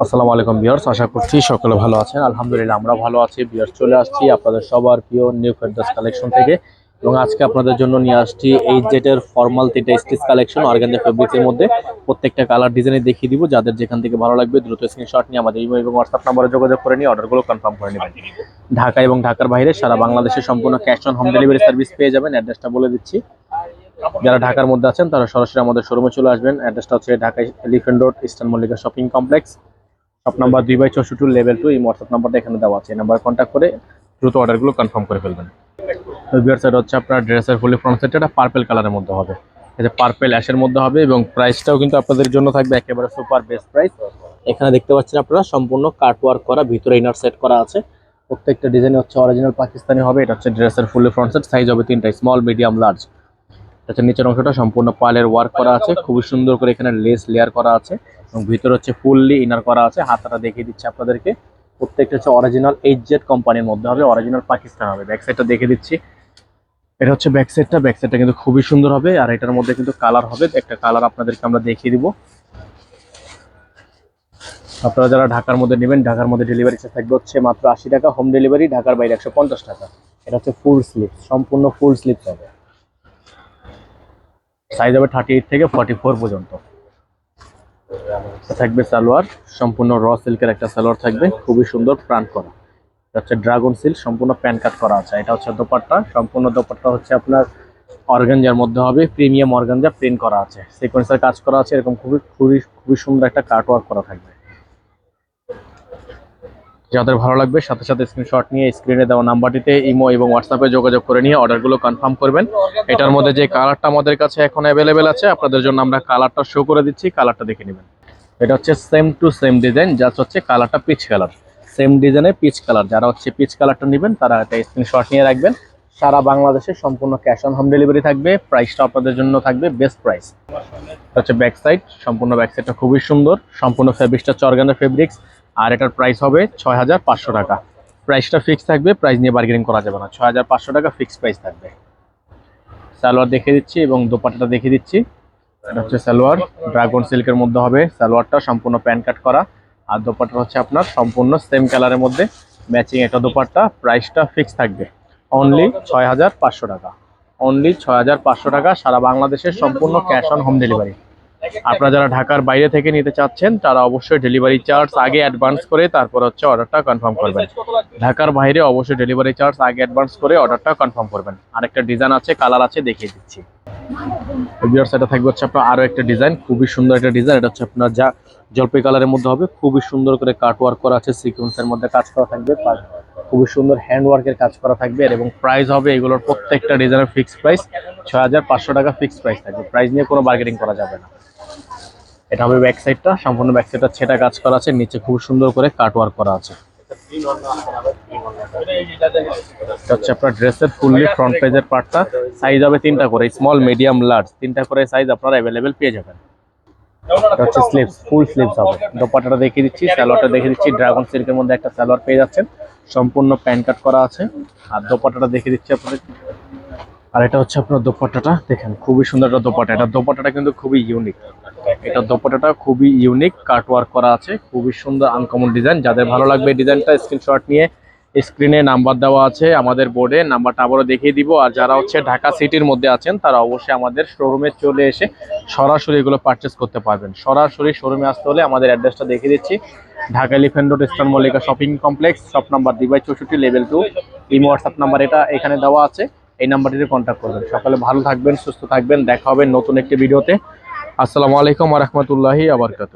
আসসালামু আলাইকুম বিয়ার্স আশা করছি সকলে ভালো আছেন। আলহামদুলিল্লাহ আমরা ভালো আছি। বিয়ার্স চলে আসছি আপনাদের সবার প্রিয় নিউ ফেডার্স কালেকশন থেকে। এবং আজকে আপনাদের জন্য নিয়ে আসছি এই জেটের ফর্মাল তিনটা স্টিচ কালেকশন অর্গানজা ফেব্রিক্সের মধ্যে। প্রত্যেকটা কালার ডিজাইনে দেখিয়ে দিব। যাদের যেখান থেকে ভালো লাগবে, দ্রুত স্ক্রিনশট নিয়ে আমাদের ইমেল এবং হোয়াটসঅ্যাপ নাম্বারে যোগাযোগ করে নিয়ে অর্ডারগুলো কনফার্ম করে নেবেন। ঢাকা এবং ঢাকার বাইরে সারা বাংলাদেশে সম্পূর্ণ cash on home delivery service পেয়ে যাবেন। অ্যাড্রেসটা বলে দিচ্ছি। যারা ঢাকার মধ্যে আছেন, তারা সরাসরি আমাদের শোরুমে চলে আসবেন। অ্যাড্রেসটা হচ্ছে Dhaka elephant road eastern Mallika shopping complex shop number দুই বাই চৌষট্টি লেভেল টু এই হোয়াটসঅ্যাপ নাম্বারটা এখানে দেওয়া আছে। এই নাম্বার কন্ট্যাক্ট করে দ্রুত অর্ডারগুলো কনফার্ম করে ফেলবেন। বিয়ার সেট হচ্ছে আপনার ড্রেসের ফুলি ফ্রন্ট সেট এটা পার্পেল কালারের মধ্যে হবে। এটা পার্পেল অ্যাশের মধ্যে হবে এবং প্রাইসটাও কিন্তু আপনাদের জন্য থাকবে একেবারে সুপার বেস্ট প্রাইস এখানে দেখতে পাচ্ছেন আপনারা সম্পূর্ণ কাট ওয়ার্ক করা, ভিতরে ইনার সেট করা আছে। প্রত্যেকটা ডিজাইন হচ্ছে অরিজিনাল পাকিস্তানি হবে, এটা হচ্ছে ড্রেসের ফুলি ফ্রন্ট সেট সাইজ হবে তিনটাই স্মল মিডিয়াম লার্জ আচ্ছা নিচের অংশটা সম্পূর্ণ পালের ওয়ার্ক করা আছে। খুবই সুন্দর করে এখানে লেস লেয়ার করা আছে এবং ভিতরে হচ্ছে ফুললি ইনার করা আছে। হাতাটা দেখিয়ে দিচ্ছি আপনাদেরকে। প্রত্যেকটা হচ্ছে অরিজিনাল এইচ জেড কোম্পানির মধ্যে হবে অরিজিনাল পাকিস্তান হবে। ব্যাক সাইডটা দেখে দিচ্ছি। এটা হচ্ছে ব্যাক সাইডটা ব্যাক সাইডটা কিন্তু খুবই সুন্দর হবে আর এটার মধ্যে কিন্তু কালার হবে। একটা কালার আপনাদেরকে আমরা দেখিয়ে দিব। আপনারা যারা ঢাকার মধ্যে নেবেন ঢাকার মধ্যে ডেলিভারি চার্জ থাকবে হচ্ছে মাত্র আশি টাকা। হোম ডেলিভারি ঢাকার বাইরে একশো পঞ্চাশ টাকা। এটা হচ্ছে ফুল স্লিপ সম্পূর্ণ ফুল স্লিপ হবে। সাইজ হবে থার্টি এইট থেকে ফর্টি ফোর পর্যন্ত থাকবে সালোয়ার, সম্পূর্ণ র সিল্কের একটা সালোয়ার থাকবে, খুবই সুন্দর প্রাণ করা। এটা হচ্ছে ড্রাগন সিল্ক সম্পূর্ণ প্যান কাট করা আছে। এটা হচ্ছে দোপাট্টা, সম্পূর্ণ দোপাট্টা হচ্ছে আপনার অর্গানজার মধ্যে হবে প্রিমিয়াম অর্গানজা প্রিন্ট করা আছে। সিকোয়েন্সের কাজ করা আছে, এরকম খুবই খুবই খুবই সুন্দর একটা কাট ওয়ার্ক করা থাকবে। যাদের ভালো লাগবে, সাথে সাথে স্ক্রিনশট নিয়ে স্ক্রিনে দেওয়া নাম্বারটিতে ইমো এবং হোয়াটসঅ্যাপে যোগাযোগ করে নিয়ে অর্ডারগুলো কনফার্ম করবেন। এটার মধ্যে যে কালারটা আমাদের কাছে এখন অ্যাভেলেবেল আছে, আপনাদের জন্য আমরা কালারটা শো করে দিচ্ছি কালারটা দেখে নেবেন। এটা হচ্ছে same to same design just হচ্ছে কালারটা পিচ কালার সেম ডিজাইনে পিচ কালার যারা হচ্ছে পিচ কালারটা নেবেন, তারা একটা স্ক্রিনশট নিয়ে রাখবেন। সারা বাংলাদেশে সম্পূর্ণ ক্যাশ অন হোম ডেলিভারি থাকবে প্রাইসটা আপনাদের জন্য থাকবে বেস্ট প্রাইস হচ্ছে ব্যাক সাইড সম্পূর্ণ ব্যাক সাইডটা খুবই সুন্দর, সম্পূর্ণ ফেব্রিক্সটা চরগানা ফেব্রিক্স আর এটার প্রাইস হবে ছয় হাজার পাঁচশো টাকা। প্রাইসটা ফিক্স থাকবে প্রাইস নিয়ে বার্গেনিং করা যাবে না। ছয় হাজার পাঁচশো টাকা ফিক্স প্রাইস থাকবে। সালোয়ার দেখিয়ে দিচ্ছি এবং দোপাট্টাটা দেখিয়ে দিচ্ছি। এটা হচ্ছে সালোয়ার ড্রাগন সিল্কের মধ্যে হবে। সালোয়ারটা সম্পূর্ণ প্যান কাট করা। আর দোপাট্টা হচ্ছে আপনার সম্পূর্ণ সেম কালারের মধ্যে। ম্যাচিং একটা দোপাট্টা প্রাইসটা ফিক্স থাকবে। অনলি ছয় হাজার পাঁচশো টাকা। অনলি ছয় হাজার পাঁচশো টাকা সারা বাংলাদেশের সম্পূর্ণ ক্যাশ অন হোম ডেলিভারি আপনারা যারা ঢাকার বাইরে থেকে নিতে চাচ্ছেন তারা অবশ্যই ডেলিভারি চার্জ আগে অ্যাডভান্স করে তারপর হচ্ছে অর্ডারটা কনফার্ম করবেন। ঢাকার বাইরে অবশ্যই ডেলিভারি চার্জ আগে অ্যাডভান্স করে অর্ডারটা কনফার্ম করবেন। আরেকটা ডিজাইন আছে কালার আছে দেখিয়ে দিচ্ছি। ভিউয়ার্স এটা থাকবে হচ্ছে আপনার আরও একটা ডিজাইন খুবই সুন্দর একটা ডিজাইন এটা হচ্ছে আপনার যা জলপাই কালারের মধ্যে হবে খুবই সুন্দর করে কাট ওয়ার্ক করা আছে সিকোয়েন্সের মধ্যে কাজ করা থাকবে। খুবই সুন্দর হ্যান্ড ওয়ার্কের কাজ করা থাকবে এবং প্রাইস হবে এগুলোর প্রত্যেকটা ডিজাইনের ফিক্সড প্রাইস ছয় হাজার পাঁচশো টাকা ফিক্সড প্রাইস থাকবে। প্রাইস নিয়ে কোনো বার্গেনিং করা যাবে না। এটা হবে ব্যাক সাইডটা সম্পূর্ণ ব্যাক সাইডটা ছেটা কাজ করা আছে, নিচে খুব সুন্দর করে কাট ওয়ার্ক করা আছে। হচ্ছে আপনার ফুললি ফ্রন্ট সাইজ হবে তিনটা করে স্মল মিডিয়াম লার্জ তিনটা করে সাইজ আপনারা অ্যাভেলেবেল পেয়ে যাবেন। হচ্ছে ফুল স্লিভস হবে। দিচ্ছি স্যালোয়ারটা দেখিয়ে দিচ্ছি ড্রাগন সিল্কের মধ্যে একটা স্যালোয়ার পেয়ে যাচ্ছেন। সম্পূর্ণ প্যান কাট করা আছে। আর দোপাটাটা দেখে দিচ্ছি আপনাদের। আর এটা হচ্ছে আপনার দোপাটাটা দেখেন, খুবই সুন্দর একটা দোপাটা এটা দোপাটাটা কিন্তু খুবই ইউনিক এটা দোপাটাটা খুবই ইউনিক কাটওয়ার্ক করা আছে, খুবই সুন্দর আনকমন ডিজাইন যাদের ভালো লাগবে ডিজাইনটা স্ক্রিনশট নিয়ে স্ক্রিনে নাম্বার দেওয়া আছে আমাদের বোর্ডে নাম্বারটা আবারও দেখিয়ে দিব। আর যারা হচ্ছে ঢাকা সিটির মধ্যে আছেন, তারা অবশ্যই আমাদের শোরুমে চলে এসে সরাসরি এগুলো পারচেস করতে পারবেন। সরাসরি শোরুমে আসতে হলে আমাদের অ্যাড্রেসটা দেখিয়ে দিচ্ছি। Dhaka elephant road eastern Mallika shopping complex shop number দুই চৌষট্টি level two imo WhatsApp number এটা এখানে দেওয়া আছে। এই নাম্বারটিতে কন্ট্যাক্ট করবেন। সকালে ভালো থাকবেন, সুস্থ থাকবেন। দেখা হবে নতুন একটি ভিডিওতে আসসালামু আলাইকুম রহমতুল্লাহি আবরকাত